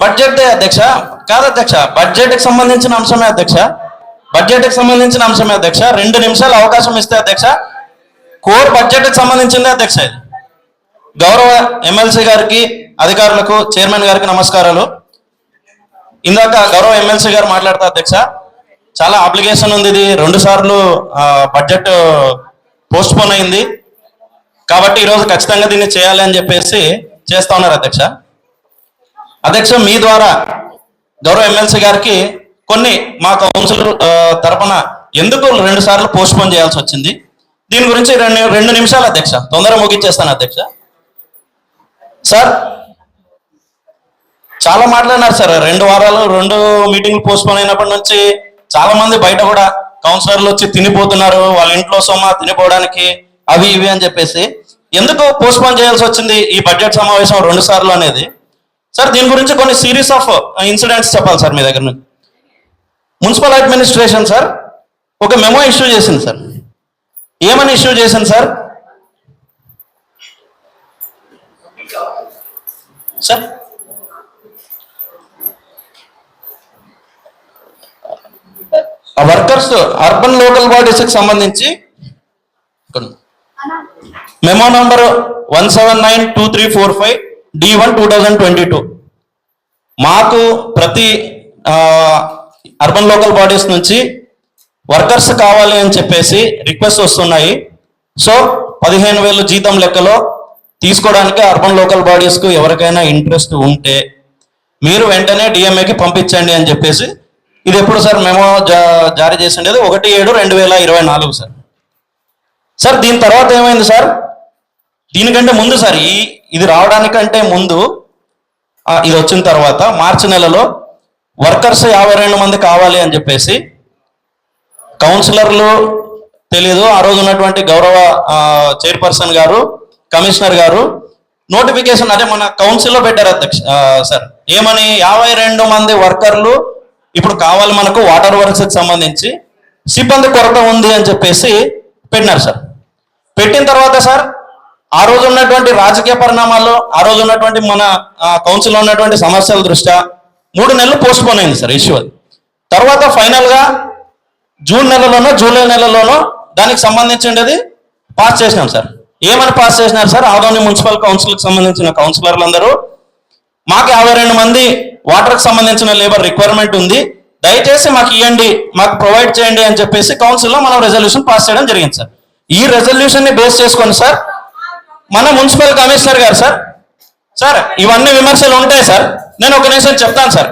Budget అధ్యక్ష. కాదు అధ్యక్ష బడ్జెట్కి సంబంధించిన అంశమే అధ్యక్ష. బడ్జెట్కి సంబంధించిన అంశమే అధ్యక్ష. రెండు నిమిషాలు అవకాశం ఇస్తే అధ్యక్ష. కోర్ బడ్జెట్కి సంబంధించిందే అధ్యక్ష ఇది. గౌరవ ఎమ్మెల్సీ గారికి అధికారులకు చైర్మన్ గారికి నమస్కారాలు. ఇందాక గౌరవ ఎమ్మెల్సీ గారు మాట్లాడతా అధ్యక్ష. చాలా అప్లికేషన్ ఉంది ఇది. రెండు సార్లు బడ్జెట్ పోస్ట్ పోన్ అయింది. కాబట్టి ఈరోజు ఖచ్చితంగా దీన్ని చేయాలి అని చెప్పేసి చేస్తా ఉన్నారు అధ్యక్ష. అధ్యక్ష మీ ద్వారా గౌరవ ఎమ్మెల్సీ గారికి కొన్ని మా కౌన్సిల్ తరపున ఎందుకు రెండు సార్లు పోస్ట్ పోన్ చేయాల్సి వచ్చింది? దీని గురించి రెండు రెండు నిమిషాలు అధ్యక్ష. తొందరగా ముగించేస్తాను అధ్యక్ష. సార్ చాలా మాట్లాడినారు సార్. రెండు వారాలు రెండు మీటింగ్లు పోస్ట్ పోన్ అయినప్పటి నుంచి చాలా మంది బయట కూడా కౌన్సిలర్లు వచ్చి తినిపోతున్నారు. వాళ్ళ ఇంట్లో సొమ్మ తినిపోవడానికి అవి ఇవి అని చెప్పేసి. ఎందుకు పోస్ట్ పోన్ చేయాల్సి వచ్చింది ఈ బడ్జెట్ సమావేశం రెండు సార్లు అనేది? సార్ దీని గురించి కొన్ని సిరీస్ ఆఫ్ ఇన్సిడెంట్స్ చెప్పాలి సార్ మీ దగ్గర నుంచి. మున్సిపల్ అడ్మినిస్ట్రేషన్ సార్ ఒక మెమో ఇష్యూ చేసింది సార్ ఏమని ఇష్యూ చేసింది సార్ సార్ ఆ వర్కర్స్ అర్బన్ లోకల్ బాడీస్కి సంబంధించి memo number one seven nine two three four five D one two thousand twenty two మాకు ప్రతి అర్బన్ లోకల్ బాడీస్ నుంచి వర్కర్స్ కావాలి అని చెప్పేసి రిక్వెస్ట్ వస్తున్నాయి. సో పదిహేను వేలు జీతం లెక్కలో తీసుకోవడానికి అర్బన్ లోకల్ బాడీస్కు ఎవరికైనా ఇంట్రెస్ట్ ఉంటే మీరు వెంటనే డిఎంఏకి పంపించండి అని చెప్పేసి ఇది ఎప్పుడు సార్ మేము జారీ చేసిండేది? ఒకటి ఏడు రెండు వేల ఇరవై నాలుగు సార్. సార్ దీని తర్వాత ఏమైంది సార్? దీనికంటే ముందు సార్ ఈ ఇది రావడానికంటే ముందు ఇది వచ్చిన తర్వాత మార్చి నెలలో వర్కర్స్ యాభై రెండు మంది కావాలి అని చెప్పేసి కౌన్సిలర్లు తెలీదు. ఆ రోజు ఉన్నటువంటి గౌరవ చైర్పర్సన్ గారు కమిషనర్ గారు నోటిఫికేషన్ అదే మన కౌన్సిల్లో పెట్టారు అధ్యక్ష సార్. ఏమని? యాభై రెండు మంది వర్కర్లు ఇప్పుడు కావాలి మనకు వాటర్ వర్క్స్కి సంబంధించి సిబ్బంది కొరత ఉంది అని చెప్పేసి పెట్టినారు సార్. పెట్టిన తర్వాత సార్ ఆ రోజు ఉన్నటువంటి రాజకీయ పరిణామాల్లో ఆ రోజు ఉన్నటువంటి మన కౌన్సిల్లో ఉన్నటువంటి సమస్యల దృష్ట్యా మూడు నెలలు పోస్ట్ పోన్ అయింది సార్ ఇష్యూ అది. తర్వాత ఫైనల్గా జూన్ నెలలోనో జూలై నెలలోనో దానికి సంబంధించినది పాస్ చేసినాం సార్. ఏమని పాస్ చేసినారు సార్? ఆదోని మున్సిపల్ కౌన్సిల్కి సంబంధించిన కౌన్సిలర్లు అందరూ మాకు యాభై రెండు మంది వాటర్కి సంబంధించిన లేబర్ రిక్వైర్మెంట్ ఉంది. దయచేసి మాకు ఇవ్వండి మాకు ప్రొవైడ్ చేయండి అని చెప్పేసి కౌన్సిల్లో మనం రెజల్యూషన్ పాస్ చేయడం జరిగింది సార్. ఈ రెజల్యూషన్ని బేస్ చేసుకొని సార్ మన మున్సిపల్ కమిషనర్ గారు సార్. సార్ ఇవన్నీ విమర్శలు ఉంటాయి సార్. నేను ఒక నిమిషం చెప్తాను సార్.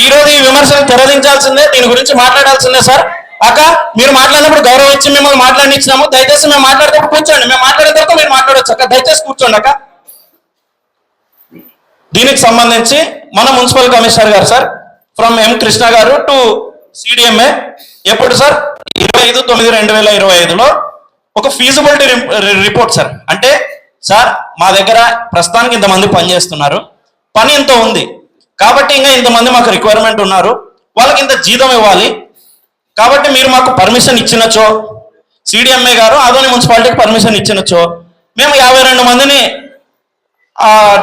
ఈ రోజు ఈ విమర్శలు తెరదించాల్సిందే దీని గురించి మాట్లాడాల్సిందే సార్. అక్క మీరు మాట్లాడినప్పుడు గౌరవం ఇచ్చి మిమ్మల్ని మాట్లాడినిచ్చినాము. దయచేసి మేము మాట్లాడేటప్పుడు కూర్చోండి. మేము మాట్లాడిన మీరు మాట్లాడచ్చు అక్క. దయచేసి కూర్చోండి అక్క. దీనికి సంబంధించి మన మున్సిపల్ కమిషనర్ గారు సార్ ఫ్రమ్ ఎం కృష్ణ గారు టు సిడిఎంఏ. ఎప్పుడు సార్? ఇరవై ఐదు తొమ్మిది రెండు వేల ఇరవై ఐదులో ఒక ఫీజిబిలిటీ రిపోర్ట్ సార్. అంటే సార్ మా దగ్గర ప్రస్తుతానికి ఇంతమంది పనిచేస్తున్నారు. పని ఎంతో ఉంది. కాబట్టి ఇంకా ఇంతమంది మాకు రిక్వైర్మెంట్ ఉన్నారు. వాళ్ళకి ఇంత జీతం ఇవ్వాలి. కాబట్టి మీరు మాకు పర్మిషన్ ఇచ్చినచో సిడిఎంఏ గారు ఆదోని మున్సిపాలిటీకి పర్మిషన్ ఇచ్చినచో మేము యాభై రెండు మందిని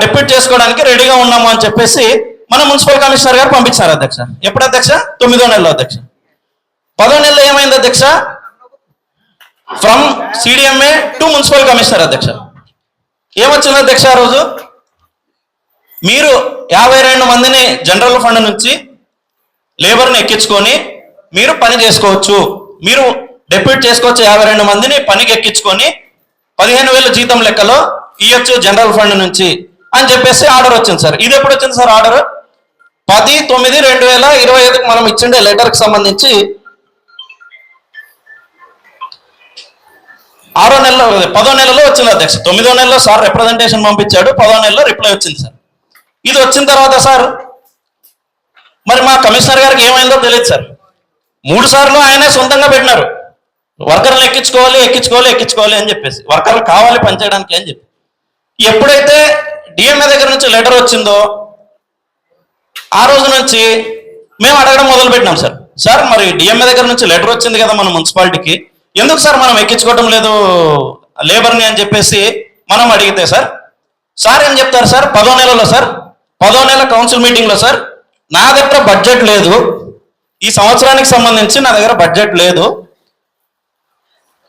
డెప్యూట్ చేసుకోవడానికి రెడీగా ఉన్నాము అని చెప్పేసి మన మున్సిపల్ కమిషనర్ గారు పంపించారు అధ్యక్ష. ఎప్పుడు అధ్యక్ష? తొమ్మిదో నెలలో అధ్యక్ష. పదో నెలలో ఏమైంది అధ్యక్ష? From CDMA to municipal commissioner అధ్యక్ష. ఏమొచ్చింది అధ్యక్ష ఆ రోజు? మీరు యాభై రెండు మందిని జనరల్ ఫండ్ నుంచి లేబర్ని ఎక్కించుకొని మీరు పని చేసుకోవచ్చు. మీరు డెప్యూట్ చేసుకోవచ్చు యాభై రెండు మందిని పనికి ఎక్కించుకొని పదిహేను వేల జీతం లెక్కలో ఇవ్వచ్చు జనరల్ ఫండ్ నుంచి అని చెప్పేసి ఆర్డర్ వచ్చింది సార్. ఇది ఎప్పుడు వచ్చింది సార్ ఆర్డర్? పది తొమ్మిది రెండు వేల ఇరవై ఐదుకి మనం ఇచ్చిండే లెటర్కి సంబంధించి ఆరో నెలలో పదో నెలలో వచ్చింది అధ్యక్ష. తొమ్మిదో నెలలో సార్ రిప్రజెంటేషన్ పంపించాడు పదో నెలలో రిప్లై వచ్చింది సార్. ఇది వచ్చిన తర్వాత సార్ మరి మా కమిషనర్ గారికి ఏమైందో తెలియదు సార్. మూడు సార్లు ఆయనే సొంతంగా పెట్టినారు. వర్కర్లు ఎక్కించుకోవాలి ఎక్కించుకోవాలి ఎక్కించుకోవాలి అని చెప్పేసి. వర్కర్లు కావాలి పనిచేయడానికి అని చెప్పి. ఎప్పుడైతే డిఎంఏ దగ్గర నుంచి లెటర్ వచ్చిందో ఆ రోజు నుంచి మేము అడగడం మొదలు పెట్టినాం సార్. సార్ మరి డిఎంఏ దగ్గర నుంచి లెటర్ వచ్చింది కదా మన మున్సిపాలిటీకి. ఎందుకు సార్ మనం ఎక్కించుకోవటం లేదు? లేబర్ని అని చెప్పేసి మనం అడిగితే సార్ సార్ ఏం చెప్తారు సార్? పదో నెలలో సార్ పదో నెల కౌన్సిల్ మీటింగ్లో సార్ నా దగ్గర బడ్జెట్ లేదు. ఈ సంవత్సరానికి సంబంధించి నా దగ్గర బడ్జెట్ లేదు.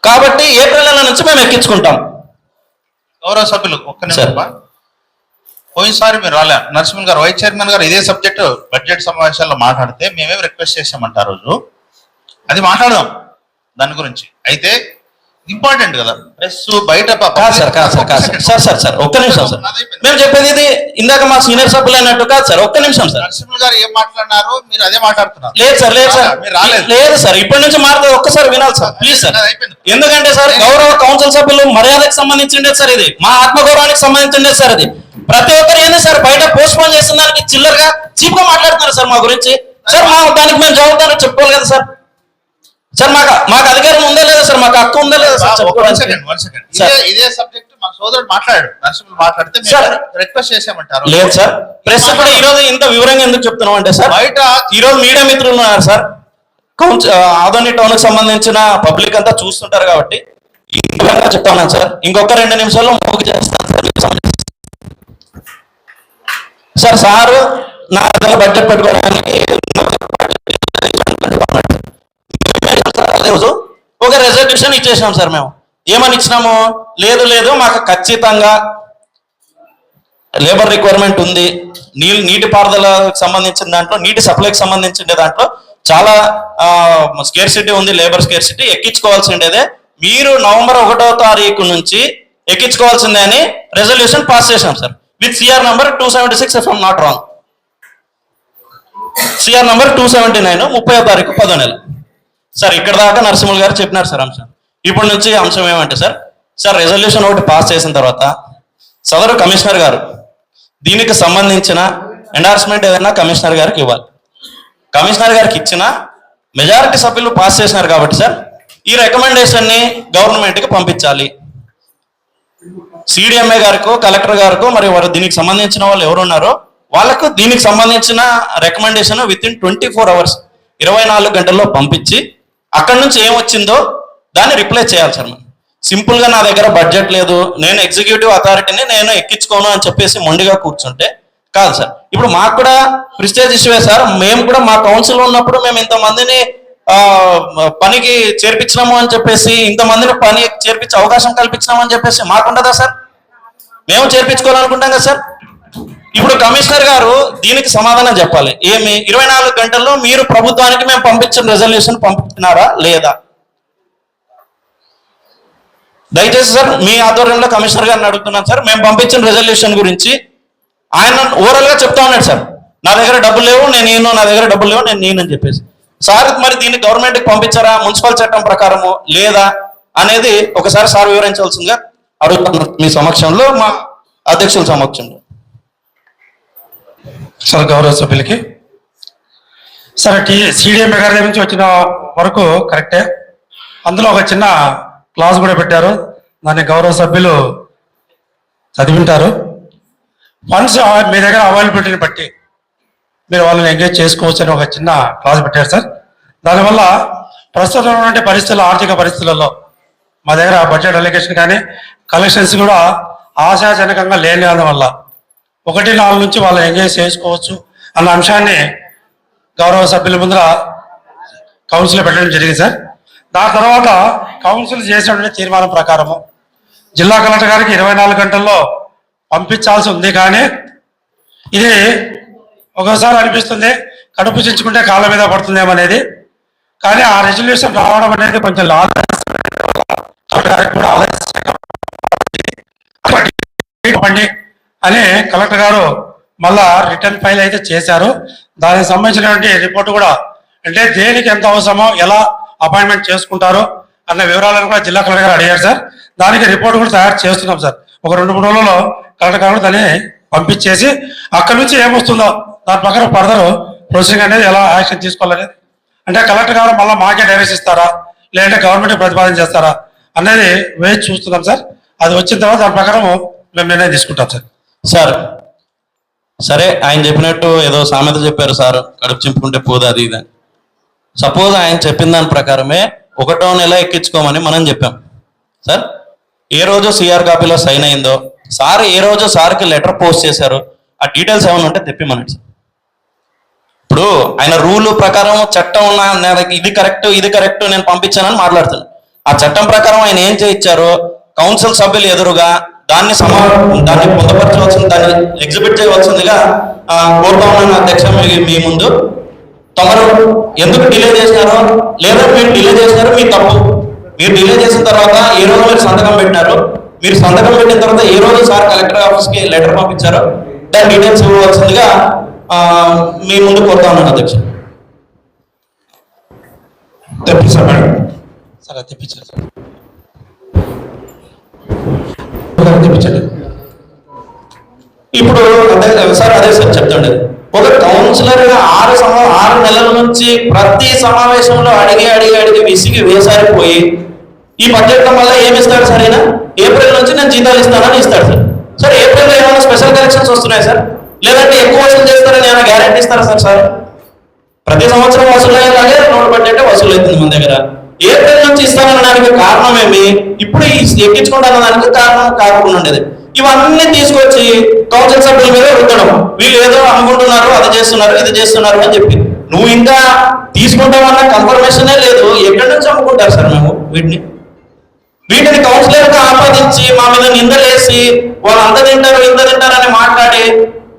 కాబట్టి ఏప్రిల్ నెల నుంచి మేము ఎక్కించుకుంటాం. గౌరవ సభ్యులు ఒక్క. నిమిషం. పోయినసారి మీరు రాలే. నరసింహన్ గారు వైస్ చైర్మన్ గారు ఇదే సబ్జెక్ట్ బడ్జెట్ సమావేశాల్లో మాట్లాడితే మేమేం రిక్వెస్ట్ చేసామంట రోజు? అది మాట్లాడదాం. దాని గురించి. అయితే ఇంపార్టెంట్ కదా. ప్రెస్ బయట కాదు సార్ కాదు సార్ కాదు సార్. సార్ సార్ సార్ ఒక్క నిమిషం సార్. మేము చెప్పేది ఇది ఇందాక మా సీనియర్ సభ్యులు అన్నట్టు కాదు సార్ ఒక్క నిమిషం సార్. నరసింహన్ గారు ఏం మాట్లాడినారో మీరు అదే మాట్లాడుతున్నారు. లేదు సార్ లేదు సార్. మీరు రాలేదు. లేదు సార్ ఇప్పటి నుంచి మాట్లాడదు ఒక్కసారి వినాలి సార్ ప్లీజ్ సార్. ఎందుకంటే సార్ గౌరవ కౌన్సిల్ సభ్యులు మర్యాదకు సంబంధించిండే సార్ ఇది. మా ఆత్మగౌరవానికి సంబంధించిండే సార్ ఇది. ప్రతి ఒక్కరు ఏంది సార్ బయట పోస్ట్ పోన్ చేసిన దానికి చిల్లరగా చీప్గా మాట్లాడుతున్నారు సార్ మా గురించి. సార్ మా దానికి మేము జవాబుదారు చెప్పుకోవాలి కదా సార్. సార్ మాకు మాకు అధికారం ఉందా లేదా సార్? మాకు హక్కు ఉందా లేదా sir? One second one second. ఇదే ఇదే సబ్జెక్ట్ మా సోదరుడు మాట్లాడాడు. నరసింహులు మాట్లాడితే సార్. రిక్వెస్ట్ చేసామంటారు లేదు సార్. ప్రెస్ కూడా ఈ రోజు ఇంత వివరంగా ఎందుకు చెప్తున్నాం అంటే సార్ బయట ఈ రోజు మీడియా మిత్రులు ఉన్నారు సార్. ఆదోని టౌన్కి సంబంధించిన పబ్లిక్ అంతా చూస్తుంటారు కాబట్టి ఈ విధంగా చెప్తా ఉన్నాను సార్. ఇంకొక రెండు నిమిషాల్లో ముగ్గు చేస్తాను సార్ మీకు. సార్ సారు నా దగ్గర బడ్జెట్ పెట్టుకోవడానికి అదే రోజు ఒక రెజల్యూషన్ ఇచ్చేసినాం సార్ మేము. ఏమని ఇచ్చినాము? లేదు లేదు మాకు ఖచ్చితంగా లేబర్ రిక్వైర్మెంట్ ఉంది. నీళ్ళు నీటి పారుదలకు సంబంధించిన దాంట్లో నీటి సప్లైకి సంబంధించిన దాంట్లో చాలా స్కేర్సిటీ ఉంది లేబర్ స్కేర్సిటీ ఎక్కించుకోవాల్సిండేదే మీరు నవంబర్ ఒకటో తారీఖు నుంచి ఎక్కించుకోవాల్సిందే అని రెజల్యూషన్ పాస్ చేశాం sir. With CR number two seventy six FM not wrong CR number two seventy nine ముప్పై తారీఖు పదో నెల. సార్ ఇక్కడ దాకా నరసింహులు గారు చెప్పినారు సార్ అంశం. ఇప్పటి నుంచి అంశం ఏమంటే సార్ సార్ రెజల్యూషన్ ఒకటి పాస్ చేసిన తర్వాత సదరు కమిషనర్ గారు దీనికి సంబంధించిన ఎండార్స్మెంట్ ఏదైనా కమిషనర్ గారికి ఇవ్వాలి. కమిషనర్ గారికి ఇచ్చిన మెజారిటీ సభ్యులు పాస్ చేసినారు కాబట్టి సార్ ఈ రికమెండేషన్ని గవర్నమెంట్కి పంపించాలి. సిడిఎంఏ గారికో కలెక్టర్ గారికో మరి వారు దీనికి సంబంధించిన వాళ్ళు ఎవరు ఉన్నారో వాళ్ళకు దీనికి సంబంధించిన recommendation within twenty four hours ఇరవై నాలుగు గంటల్లో పంపించి అక్కడి నుంచి ఏం వచ్చిందో దాన్ని రిప్లై చేయాలి సార్ మనం సింపుల్గా నా దగ్గర బడ్జెట్ లేదు నేను ఎగ్జిక్యూటివ్ అథారిటీని నేను ఎక్కించుకోను అని చెప్పేసి మొండిగా కూర్చుంటే కాదు సార్ ఇప్పుడు మాకు కూడా ప్రిస్టేజ్ ఇష్యూవే సార్ మేము కూడా మా కౌన్సిల్ ఉన్నప్పుడు మేము ఇంతమందిని పనికి చేర్పించినాము అని చెప్పేసి ఇంతమందిని పని చేర్పించే అవకాశం కల్పించినాము అని చెప్పేసి మాకుండదా సార్ మేము చేర్పించుకోవాలనుకుంటాం కదా సార్ ఇప్పుడు కమిషనర్ గారు దీనికి సమాధానం చెప్పాలి. ఏమి? ఇరవై నాలుగు గంటల్లో మీరు ప్రభుత్వానికి మేము పంపించిన రెజల్యూషన్ పంపుతున్నారా? లేదా? దయచేసి సార్ మీ ఆధ్వర్యంలో కమిషనర్ గారిని అడుగుతున్నాను సార్. మేము పంపించిన రెజల్యూషన్ గురించి ఆయన ఓవరాల్గా చెప్తా ఉన్నాడు సార్. నా దగ్గర డబ్బులు లేవు నేను నేను నా దగ్గర డబ్బులు లేవు నేను నేనని చెప్పేసి. సార్ మరి దీన్ని గవర్నమెంట్కి పంపించారా? మున్సిపల్ చట్టం ప్రకారము లేదా? అనేది ఒకసారి సార్ వివరించాల్సిందిగా అడుగుతున్నాను. మీ సమక్షంలో మా అధ్యక్షుల సమక్షంలో. సార్ గౌరవ సభ్యులకి. సార్ టీ సిడిఎంఏ గారి నుంచి వచ్చిన వరకు కరెక్టే. అందులో ఒక చిన్న క్లాస్ కూడా పెట్టారు. దాన్ని గౌరవ సభ్యులు చదివింటారు. ఫండ్స్ మీ దగ్గర అవైలబిలిటీని బట్టి మీరు వాళ్ళని ఎంగేజ్ చేసుకోవచ్చు అని ఒక చిన్న క్లాస్ పెట్టారు సార్. దానివల్ల ప్రస్తుతం ఉన్నటువంటి పరిస్థితుల్లో ఆర్థిక పరిస్థితులలో మా దగ్గర బడ్జెట్ అలిగేషన్ కానీ కలెక్షన్స్ కూడా ఆశాజనకంగా లేని వల్ల ఒకటి నాలుగు నుంచి వాళ్ళు ఎంగేజ్ చేసుకోవచ్చు అన్న అంశాన్ని గౌరవ సభ్యుల ముందర కౌన్సిల్ పెట్టడం జరిగింది సార్. దాని తర్వాత కౌన్సిల్ చేసినటువంటి తీర్మానం ప్రకారము జిల్లా కలెక్టర్ గారికి ఇరవై నాలుగు గంటల్లో పంపించాల్సి ఉంది కానీ ఇది ఒకసారి అనిపిస్తుంది కడుపు చించుకుంటే కాళ్ళ మీద పడుతుందేమో అనేది. కానీ ఆ రెజల్యూషన్ రావడం అనేది కొంచెం లాగ్ కూడా ఆలస్యం అని కలెక్టర్ గారు మళ్ళా రిటర్న్ ఫైల్ అయితే చేశారు. దానికి సంబంధించినటువంటి రిపోర్ట్ కూడా అంటే దేనికి ఎంత అవసరమో ఎలా అపాయింట్మెంట్ చేసుకుంటారో అన్న వివరాలను కూడా జిల్లా కలెక్టర్ గారు అడిగారు సార్. దానికి రిపోర్ట్ కూడా తయారు చేస్తున్నాం సార్. ఒక రెండు మూడు రోజుల్లో కలెక్టర్ గారు దాన్ని పంపించేసి అక్కడి నుంచి ఏమొస్తుందో దాని ప్రకారం ఫర్దర్ ప్రొసీడింగ్ అనేది ఎలా యాక్షన్ తీసుకోవాలనేది. అంటే కలెక్టర్ గారు మళ్ళీ మాకే డైరెక్షన్ ఇస్తారా లేదంటే గవర్నమెంట్ ప్రతిపాదన చేస్తారా అనేది వేచి చూస్తున్నాం సార్. అది వచ్చిన తర్వాత దాని ప్రకారం మేము నిర్ణయం తీసుకుంటాం సార్. సార్ సరే ఆయన చెప్పినట్టు ఏదో సామెత చెప్పారు సార్ కడుపు చింపుకుంటే పోదు అది ఇది సపోజ్ ఆయన చెప్పిన దాని ప్రకారమే ఒకటో నెల ఎక్కించుకోమని మనం చెప్పాం. సార్ ఏ రోజు సిఆర్ కాపీలో సైన్ అయిందో సార్ ఏ రోజు సార్కి లెటర్ పోస్ట్ చేశారు ఆ డీటెయిల్స్ ఏమైనా ఉంటే తెప్పిమనండి సార్. ఇప్పుడు ఆయన రూల్ ప్రకారం చట్టం ఉన్న నేను ఇది కరెక్ట్ ఇది కరెక్ట్ నేను పంపించానని మాట్లాడుతున్నాను ఆ చట్టం ప్రకారం ఆయన ఏం చేయించారు కౌన్సిల్ సభ్యులు ఎదురుగా దాన్ని సమా దాన్ని పొందపరచవలసింది దాన్ని ఎగ్జిబిట్ చేయవలసిందిగా కోరుతా ఉన్నాను అధ్యక్ష మీ ముందు తమరు ఎందుకు డిలే చేసినారో లేదా మీరు డిలే చేసినారో మీ తప్పు. మీరు డిలే చేసిన తర్వాత ఏ రోజు మీరు సంతకం పెట్టినారు? మీరు సంతకం పెట్టిన తర్వాత ఏ రోజు సార్ కలెక్టర్ ఆఫీస్కి లెటర్ పంపించారు దాని డీటెయిల్స్ ఇవ్వవలసిందిగా మీ ముందు కోరుతా ఉన్నాను అధ్యక్ష తెప్పించారు మేడం. సరే తెప్పించారు సార్. ఒకసారి ఇప్పుడు సార్ అదే సార్ చెప్తాండి. ఒక కౌన్సిలర్గా ఆరు ఆరు నెలల నుంచి ప్రతి సమావేశంలో అడిగి అడిగి అడిగి విసిగి వేసారిపోయి ఈ బడ్జెట్ వల్ల ఏమి ఇస్తాడు సార్ అయినా ఏప్రిల్ నుంచి నేను జీతాలు ఇస్తానని ఇస్తాడు సార్. సార్ ఏప్రిల్లో ఏమైనా స్పెషల్ కలెక్షన్స్ వస్తున్నాయి సార్? లేదంటే ఎక్కువ వసూలు చేస్తారని ఏమైనా గ్యారెంటీ ఇస్తారా సార్ సార్? ప్రతి సంవత్సరం వసూలు అయ్యేలాగే నోటు బడ్జెట్ వసూలు అవుతుంది మన దగ్గర. ఏప్రిల్ నుంచి ఇస్తాననడానికి కారణం ఏమి ఇప్పుడు ఎక్కించుకుంటానడానికి కారణం కాకుండా ఉండేది. ఇవన్నీ తీసుకొచ్చి కౌన్సిల్ సభ్యుల మీద రుద్దడం వీళ్ళు ఏదో అనుకుంటున్నారు అది చేస్తున్నారు ఇది చేస్తున్నారు అని చెప్పి. నువ్వు ఇంకా తీసుకుంటామన్న కన్ఫర్మేషనే లేదు. ఎక్కడి నుంచి అమ్ముకుంటారు సార్ మేము వీటిని? వీటిని కౌన్సిలర్గా ఆపాదించి మా మీద నిందలేసి వాళ్ళు అంత తింటారు ఇంత తింటారని మాట్లాడి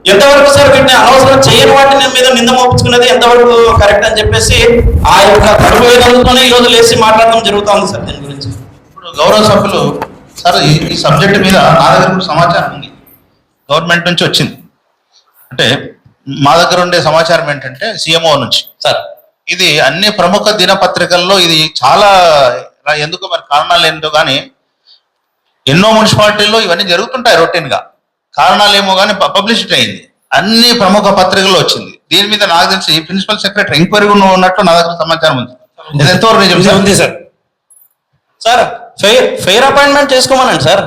ఎంతవరకు సార్ వీటిని అనవసరం చేయని వాటిని మీద నింద మోపించుకున్నది ఎంతవరకు కరెక్ట్ అని చెప్పేసి ఆ యొక్క కడుపు వేదంతోనే ఈ రోజు లేచి మాట్లాడడం జరుగుతుంది సార్ దీని గురించి. ఇప్పుడు గౌరవ సభ్యులు సార్ ఈ సబ్జెక్ట్ మీద నా దగ్గర సమాచారం ఉంది. గవర్నమెంట్ నుంచి వచ్చింది. అంటే మా దగ్గర ఉండే సమాచారం ఏంటంటే సిఎంఓ నుంచి. సార్. ఇది అన్ని ప్రముఖ దినపత్రికల్లో ఇది చాలా ఎందుకు మరి కారణాలు ఏంటో కానీ ఎన్నో మున్సిపాలిటీల్లో ఇవన్నీ జరుగుతుంటాయి రొటీన్ గా కారణాలు ఏమో కానీ పబ్లిసిటీ అయింది. అన్ని ప్రముఖ పత్రికల్లో వచ్చింది. దీని మీద నాకు తెలిసి ప్రిన్సిపల్ సెక్రటరీ ఎంక్వైరీ ఉన్నట్టు నా దగ్గర సమాచారం ఉంది. ఎంతవరకు? ఉంది sir? Sir. Fair fair appointment చేసుకోమనండి sir.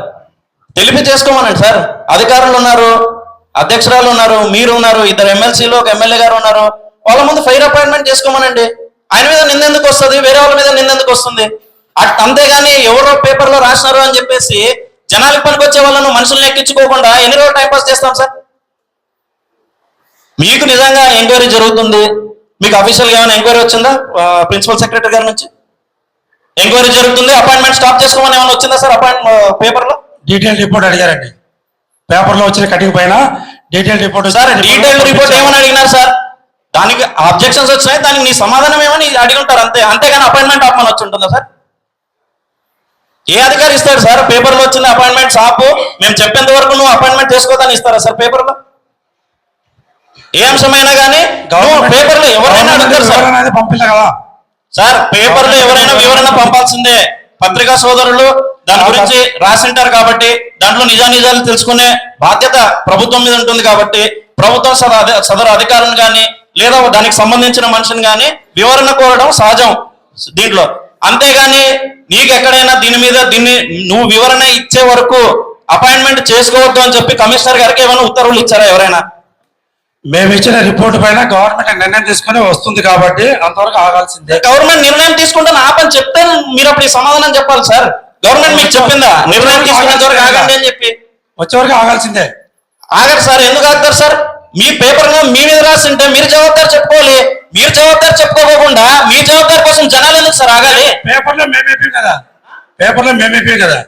తెలిపి చేసుకోమనండి సార్. అధికారులు ఉన్నారు అధ్యక్షురాలు ఉన్నారు మీరు ఉన్నారు ఇద్దరు ఎమ్మెల్సీలు ఒక ఎమ్మెల్యే గారు ఉన్నారు. వాళ్ళ ముందు ఫెయిర్ అపాయింట్మెంట్ చేసుకోమనండి. ఆయన మీద నిందెందుకు వస్తుంది? వేరే వాళ్ళ మీద నిందెందుకు వస్తుంది? అంతేగాని ఎవరో పేపర్లో రాసినారు అని చెప్పేసి జనాలకు పనికొచ్చే వాళ్ళను మనుషుల్ని ఎక్కించుకోకుండా ఎన్ని రోజులు టైం పాస్ చేస్తాం సార్? మీకు నిజంగా ఎంక్వైరీ జరుగుతుంది. మీకు అఫీషియల్గా ఏమైనా ఎంక్వైరీ వచ్చిందా? ప్రిన్సిపల్ సెక్రటరీ గారి నుంచి? ఎంక్వైరీ జరుగుతుంది. అపాయింట్మెంట్ స్టాప్ చేసుకోమని ఏమైనా వచ్చిందా సార్ అపాయింట్మెంట్ పేపర్లో డీటెయిల్ రిపోర్ట్ అడిగారండి. పేపర్లో వచ్చిన కటింగ్ పైన detail report sir detail report ఏమని అడిగినారు సార్? దానికి అబ్జెక్షన్స్ వచ్చినాయి దానికి నీ సమాధానం ఏమని అడిగి ఉంటారు. అంతే అంతేగాని అపాయింట్మెంట్ ఆపమని వచ్చి ఉంటుందా సార్? ఏ అధికారి ఇస్తాడు సార్? పేపర్లో వచ్చిన అపాయింట్మెంట్ ఆపు మేము చెప్పేంత వరకు నువ్వు అపాయింట్మెంట్ చేసుకోదని ఇస్తారా సార్ పేపర్లో ఏ అంశమైనా కానీ పేపర్లో ఎవరైనా అడుగుతారు సార్. సార్ పేపర్లో ఎవరైనా వివరణ. పంపాల్సిందే. పత్రికా సోదరులు దాని గురించి రాసింటారు కాబట్టి దాంట్లో నిజానిజాలు తెలుసుకునే బాధ్యత ప్రభుత్వం మీద ఉంటుంది కాబట్టి ప్రభుత్వం సదరు అధికారులను కానీ లేదా దానికి సంబంధించిన మనిషిని కానీ వివరణ కోరడం సహజం దీంట్లో. అంతేగాని నీకు ఎక్కడైనా దీని మీద దీన్ని నువ్వు వివరణ ఇచ్చే వరకు అపాయింట్మెంట్ చేసుకోవద్దు అని చెప్పి కమిషనర్ గారికి ఏమైనా ఉత్తర్వులు ఇచ్చారా ఎవరైనా? మేము ఇచ్చిన రిపోర్ట్ పైన గవర్నమెంట్ నిర్ణయం తీసుకుని వస్తుంది కాబట్టి అంతవరకు ఆగాల్సిందే. గవర్నమెంట్ నిర్ణయం తీసుకుంటే ఆపని చెప్తే మీరు అప్పుడు సమాధానం చెప్పాలి సార్. గవర్నమెంట్ మీకు చెప్పిందా? నిర్ణయం తీసుకునేంత వరకు ఆగండి అని చెప్పి. వచ్చే వరకు ఆగాల్సిందే. ఆగరు సార్ ఎందుకు ఆగుతారు సార్? మీ పేపర్ మీ మీద రాసింటే మీరు జవాబాదారు చెప్పుకోవాలి. మీరు జవాబాదారు చెప్పుకోకుండా మీ జవాబాదారు కోసం జనాలు సార్ ఆగాలి. పేపర్లో మేమేపీ కదా. పేపర్లో మేమేపీ కదా.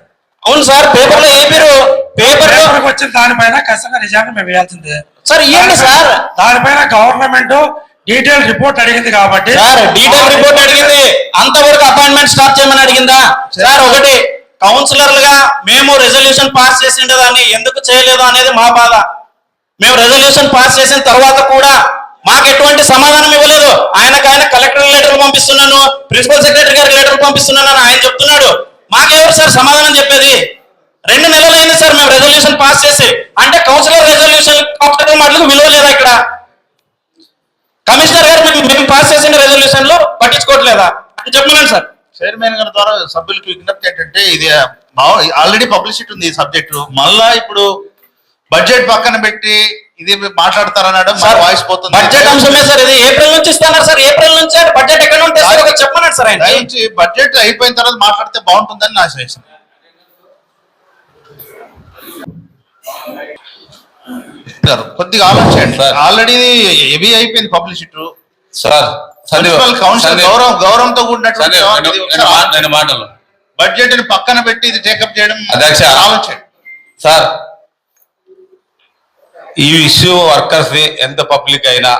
అవును సార్ పేపర్లో ఏ మీరు పేపర్ పేపర్కి వచ్చిన దానిపైన ఖచ్చితంగా నిజాన్ని మేము వేయాల్సిందే. సార్ ఇవ్వండి సార్. దానిపైన గవర్నమెంట్ డీటెయిల్ రిపోర్ట్ అడిగింది కాబట్టి సార్ డీటెయిల్ రిపోర్ట్ అడిగింది. అంతవరకు అపాయింట్మెంట్ స్టాప్ చేయమని అడిగిందా? సార్ ఒకటి కౌన్సిలర్లుగా మేము రెజల్యూషన్ పాస్ చేసిండే దాన్ని ఎందుకు చేయలేదు అనేది మా బాధ. మేము రెజల్యూషన్ పాస్ చేసిన తర్వాత కూడా మాకు ఎటువంటి సమాధానం ఇవ్వలేదు. ఆయనకు ఆయన కలెక్టర్ లెటర్ పంపిస్తున్నాను ప్రిన్సిపల్ సెక్రటరీ గారికి లెటర్ పంపిస్తున్నాను అని ఆయన చెప్తున్నాడు. మాకెవరు సార్ సమాధానం చెప్పేది? రెండు నెలలు అయింది సార్ మేము రెజల్యూషన్ పాస్ చేసి. అంటే కౌన్సిలర్ రెజల్యూషన్ కౌన్సిలర్ మాటలకు విలువ లేదా ఇక్కడ? కమిషనర్ గారు మేము మేము పాస్ చేసిన రెజల్యూషన్లో పట్టించుకోవట్లేదా? అని చెప్పమనండి సార్. చైర్మన్ గారి ద్వారా సభ్యులకి విజ్ఞప్తి ఏంటంటే ఇది ఆల్రెడీ పబ్లిసిటీ ఉంది ఈ సబ్జెక్టు మళ్ళా ఇప్పుడు బడ్జెట్ పక్కన పెట్టి ఇది మాట్లాడతారనడం మన వాయిస్ పోతుంది. బడ్జెట్ అంశమే సార్ ఇది ఏప్రిల్ నుంచి ఇస్తున్నారు సార్ ఏప్రిల్ నుంచి బడ్జెట్ ఎక్కడ ఉంటే సార్ చెప్పమనండి సార్ ఆయన బడ్జెట్ అయిపోయిన తర్వాత మాట్లాడితే బాగుంటుందని నా సజెషన్ కొద్దిగా ఆలోచించండి. సార్. ఆల్రెడీ హెవీ అయిపోయింది పబ్లిసిటీ సార్ కౌన్సిల్ గౌరవం గౌరవంతో రెండు మాటలు. బడ్జెట్ని పక్కన పెట్టి ఇది టేకప్ చేయడం. ఆలోచండి సార్ ఈ ఇష్యూ వర్కర్స్ ఎంత పబ్లిక్ అయినా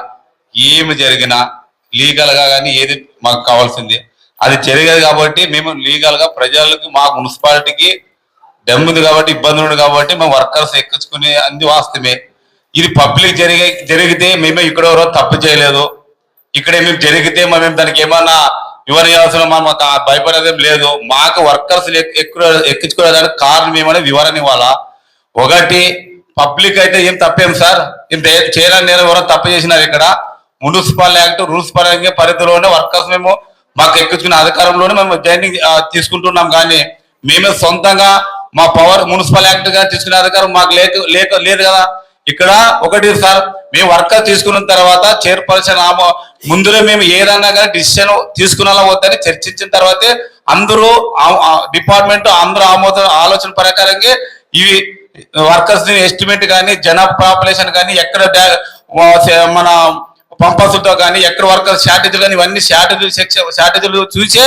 ఏమి జరిగినా లీగల్గా కానీ ఏది మాకు కావాల్సింది. అది జరిగేది కాబట్టి మేము లీగల్గా ప్రజలకు మా మున్సిపాలిటీకి దమ్ముంది కాబట్టి ఇబ్బంది ఉంది కాబట్టి మేము వర్కర్స్ ఎక్కించుకునే అంది వాస్తవమే. ఇది పబ్లిక్ జరిగే జరిగితే మేమే ఇక్కడ ఎవరో తప్పు చేయలేదు. ఇక్కడ మేము జరిగితే మేము దానికి ఏమన్నా వివరించాల్సిన మాకు భయపడేదేం లేదు. మాకు వర్కర్స్ ఎక్కువ ఎక్కించుకునేదానికి కారణం ఏమని వివరణ ఇవ్వాలా? ఒకటి పబ్లిక్ అయితే ఏం తప్పేం సార్? ఏం దే- నేను ఎవరో తప్పు చేసినారు ఇక్కడ? మున్సిపల్ యాక్ట్ రూల్స్ పరంగా పరిధిలోనే వర్కర్స్ మేము మాకు ఎక్కించుకున్న అధికారంలోనే మేము జాయినింగ్ తీసుకుంటున్నాం కానీ మేమే సొంతంగా మా పవర్ మున్సిపల్ యాక్ట్గా తీసుకునే అధికారం మాకు లేక లేక లేదు కదా? ఇక్కడ ఒకటి సార్ మేము వర్కర్ తీసుకున్న తర్వాత చైర్పర్సన్ ఆమో ముందులో మేము ఏదన్నా కానీ డిసిషన్ తీసుకున్నా వద్దని చర్చించిన తర్వాతే అందరూ డిపార్ట్మెంట్ అందరూ ఆమోద ఆలోచన ప్రకారంగా ఇవి వర్కర్స్ని ఎస్టిమేట్ కానీ జన పాపులేషన్ కానీ ఎక్కడ మన పంపసులతో కానీ ఎక్కడ వర్కర్ షార్టేజ్లు కానీ ఇవన్నీ షార్టేజ్లు సెక్షన్ షార్టేజ్లు చూసే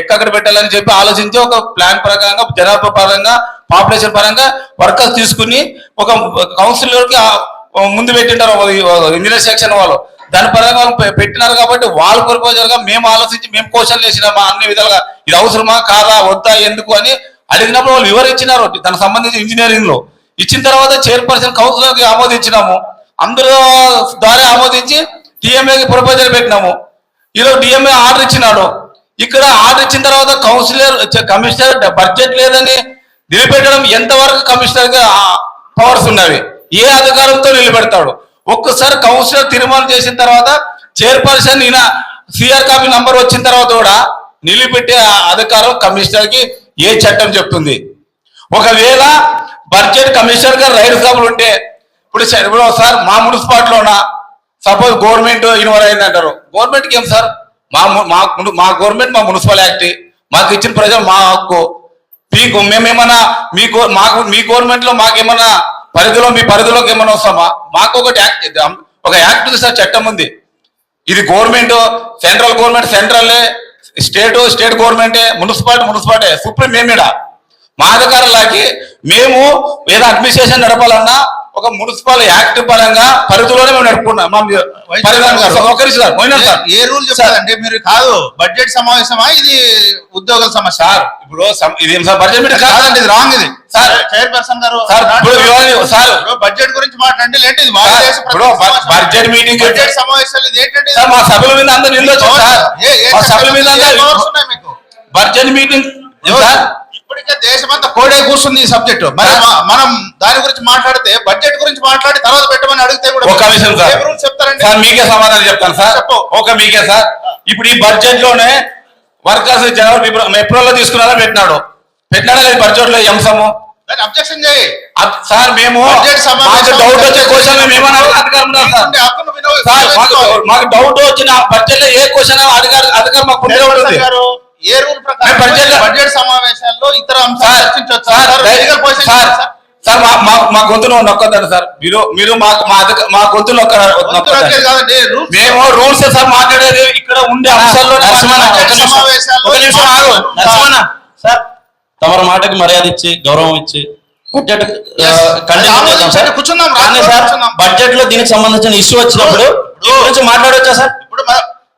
ఎక్కడ పెట్టాలని చెప్పి ఆలోచించి ఒక ప్లాన్ ప్రకారంగా జనాభా పరంగా పాపులేషన్ పరంగా వర్కర్స్ తీసుకుని ఒక కౌన్సిలర్కి ముందు పెట్టింటారు ఇంజనీర్ సెక్షన్ వాళ్ళు. దాని పరంగా వాళ్ళు పెట్టినారు కాబట్టి వాళ్ళ ప్రపోజల్గా మేము ఆలోచించి మేము క్వశ్చన్లు వేసినామా అన్ని విధాలుగా ఇది అవసరమా కాదా వద్దా ఎందుకు అని అడిగినప్పుడు వాళ్ళు వివరించినారు. దానికి సంబంధించి ఇంజనీరింగ్లో. ఇచ్చిన తర్వాత చైర్పర్సన్ కౌన్సిల్కి ఆమోదించినాము. అందరూ ద్వారా ఆమోదించి డిఎంఏకి ప్రపోజల్ పెట్టినాము. ఈరోజు డిఎంఏ ఆర్డర్ ఇచ్చినాడు. ఇక్కడ ఆర్డర్ ఇచ్చిన తర్వాత కౌన్సిలర్ కమిషనర్ బడ్జెట్ లేదని నిలబెట్టడం ఎంతవరకు కమిషనర్కి పవర్స్ ఉన్నవి ఏ అధికారంతో నిలబెడతాడు? ఒక్కసారి కౌన్సిలర్ తీర్మానం చేసిన తర్వాత చైర్పర్సన్ ఈయన సిఆర్ కాపీ నంబర్ వచ్చిన తర్వాత కూడా నిలబెట్టే ఆ అధికారం కమిషనర్కి ఏ చట్టం చెప్తుంది? ఒకవేళ బడ్జెట్ కమిషనర్ గారు రైతు సభలు ఉంటే ఇప్పుడు ఇప్పుడు సార్ మా మున్సిపాలిటీలోనా సపోజ్ గవర్నమెంట్ ఇన్వాల్వ్ అయింది అంటారు గవర్నమెంట్కి ఏం సార్? మా మా మా గవర్నమెంట్ మా మున్సిపల్ యాక్ట్ మాకు ఇచ్చిన ప్రజలు మా హక్కు. మీకు మేమేమన్నా మీ మాకు మీ గవర్నమెంట్లో మాకేమన్నా పరిధిలో మీ పరిధిలోకి ఏమన్నా వస్తామా? మాకు ఒకటి యాక్ట్ ఒక యాక్ట్ ఉంది సార్ చట్టం ఉంది. ఇది government central government central state state గవర్నమెంటే మున్సిపాలిటీ మున్సిపాలిటీ సుప్రీం మేమేడా మా అధికారులకి మేము ఏదో అడ్మినిస్ట్రేషన్ నడపాలన్నా ఒక మున్సిపల్ యాక్ట్ పరంగా పరిధిలోనే మేము నడుపుకున్నాం. సార్. ఏ రూల్ చెప్తారంటే మీరు కాదు బడ్జెట్ సమావేశమా? ఇది ఉద్యోగుల సమస్య. సార్ ఇప్పుడు ఇది ఏం సార్? బడ్జెట్ కాదండి ఇది రాంగ్ ఇది. సార్, చైర్పర్సన్ గారు సార్, సార్. బడ్జెట్ గురించి మాట్లాడండి లేంటే ఇది బడ్జెట్ మీటింగ్ బడ్జెట్ సమావేశాలు ఇది ఏంటంటే సార్ మా సభల మీద అందరు నిందొచ్చు సార్. మా సభల మీద అందరూ బడ్జెట్ మీటింగ్? సార్? ఇప్పటికే దేశమంతా కోడే కూర్చుంది ఈ సబ్జెక్ట్. మరి మనం దాని గురించి మాట్లాడితే బడ్జెట్ గురించి మాట్లాడి తర్వాత పెట్టమని అడిగితే కూడా ఒక విషయం సార్. చెప్తారండి? సార్ మీకే సమాధానం చెప్తాను సార్. ఒక మీకే సార్. ఇప్పుడు ఈ బడ్జెట్లోనే వర్కర్స్ జనవరి ఫిబ్రవరి ఏప్రిల్లో తీసుకున్నారా పెట్టినాడు. పెట్టినాడా లేదు బడ్జెట్లో అంశము? దాన్ని అబ్జెక్షన్ చేయి. సార్ మేము డౌట్ వచ్చే క్వశ్చన్. మాకు డౌట్ వచ్చిన బడ్జెట్లో ఏ క్వశ్చన్ అధికారం అధికారం మాకు ఏ రూల్ ప్రకారం బడ్జెట్- బడ్జెట్ సమావేశాల్లో ఇతర అంశాలు సార్ మా మా గొంతులో నొక్కొద్దండి సార్. మీరు మీరు మాకు మా మా rules మేము రూల్స్ సార్ మాట్లాడేది ఇక్కడ ఉండే అంశాల్లో సార్ తమరి మాటకి మర్యాద ఇచ్చి గౌరవం ఇచ్చి బడ్జెట్ చేద్దాం సార్. బడ్జెట్లో దీనికి సంబంధించిన ఇష్యూ వచ్చినప్పుడు గురించి మాట్లాడొచ్చా సార్? ఇప్పుడు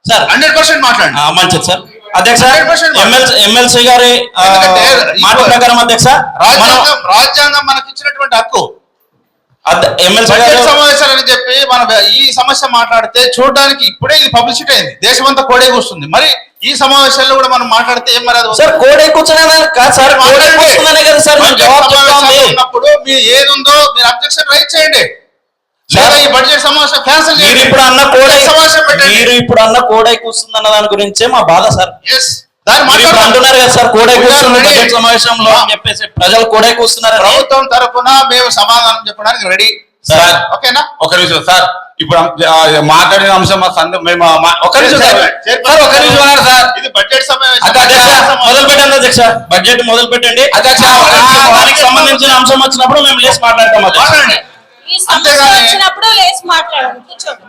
సార్. హండ్రెడ్ పర్సెంట్ మాట్లాడండి. మంచిది సార్. అధ్యక్ష 100% ఎమ్మెల్సీ గారి మాట ప్రకారం అధ్యక్ష రాజ్యాంగం రాజ్యాంగం మనకి ఇచ్చినటువంటి హక్కు. సమావేశాలు అని చెప్పి మనం ఈ సమస్య మాట్లాడితే చూడడానికి ఇప్పుడే ఇది పబ్లిసిటీ అయింది. దేశమంతా కోడే కూస్తుంది. మరి ఈ సమావేశాల్లో కూడా మనం మాట్లాడితే ఏం మర్యాద? సార్ కోడే కూర్చునే కాదు సార్ కోడే మాట్లాడండి. కూర్చున్నానే కదా సార్ మేము బడ్జెట్ జవాబు చెప్తా సమావేశాలు ఉంది ఉన్నప్పుడు మీరు ఏది ఉందో మీరు అబ్జెక్షన్ రైట్ చేయండి. లేదా ఈ బడ్జెట్ సమావేశం క్యాన్సిల్ మీరు చేయండి ఇప్పుడు అన్న కోడే సమావేశం పెట్టండి. మీరు ఇప్పుడు అన్న కోడే కూర్చుంది అన్న దాని గురించే మా బాధ సార్. ఎస్. అంటున్నారు కదా సార్ కోడే. బడ్జెట్ సమావేశంలో అని చెప్పేసి ప్రజలు కోడే కూర్చున్నారు ప్రభుత్వం తరఫున మేము సమాధానం చెప్పడానికి రెడీ సార్ ఓకేనా? ఒక నిమిషం సార్. ఇప్పుడు మాట్లాడిన అంశం మా సంద మేము ఒక నిమిషం సార్. ఒక నిమిషం సార్. ఇది బడ్జెట్ సమావేశం. మొదలు పెట్టండి అధ్యక్ష. బడ్జెట్ మొదలు పెట్టండి. అధ్యక్ష, దానికి సంబంధించిన అంశం వచ్చినప్పుడు మేము లేచి మాట్లాడతాం మాట్లాడండి సమస్య వచ్చినప్పుడు లేచి మాట్లాడాలి కూర్చోండి